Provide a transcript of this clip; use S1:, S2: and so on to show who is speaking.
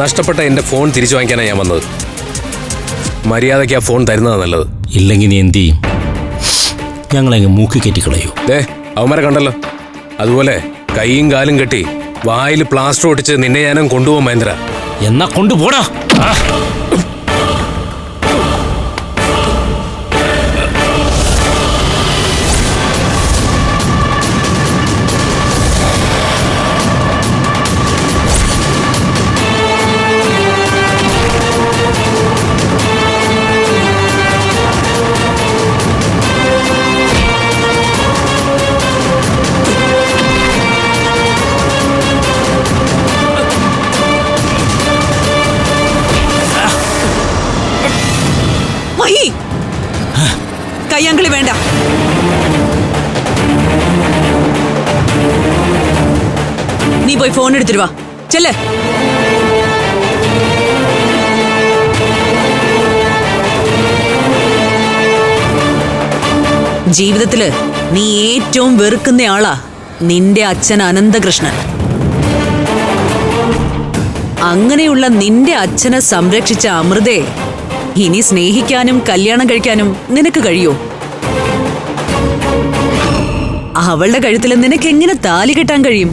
S1: നഷ്ടപ്പെട്ട എന്റെ ഫോൺ തിരിച്ചു വാങ്ങിക്കാനാണ് ഞാൻ വന്നത്. മര്യാദയ്ക്ക് ആ ഫോൺ തരുന്നതാണ് നല്ലത്.
S2: ഇല്ലെങ്കിൽ നീ എന്ത് ചെയ്യും? ഞങ്ങളെങ്ങ് മൂക്കി കെട്ടിക്കളയൂ
S1: ദേ അവന്മാരെ കണ്ടല്ലോ. അതുപോലെ കൈയും കാലും കെട്ടി വായിൽ പ്ലാസ്റ്റർ ഒട്ടിച്ച് നിന്നെ ഞാനും കൊണ്ടുപോകും മഹേന്ദ്ര.
S2: എന്നാ കൊണ്ടുപോടാ.
S3: കയ്യാങ്കളി വേണ്ട. നീ പോയി ഫോൺ എടുത്തിട്ട് വാ. ചെല്ലേ. ജീവിതത്തിൽ നീ ഏറ്റവും വെറുക്കുന്ന ആളാ നിന്റെ അച്ഛൻ അനന്തകൃഷ്ണൻ. അങ്ങനെയുള്ള നിന്റെ അച്ഛനെ സംരക്ഷിച്ച അമൃതേ ഇനി സ്നേഹിക്കാനും കല്യാണം കഴിക്കാനും നിനക്ക് കഴിയോ? അവളുടെ കഴുത്തിൽ നിനക്ക് എങ്ങനെ താലി കെട്ടാൻ കഴിയും?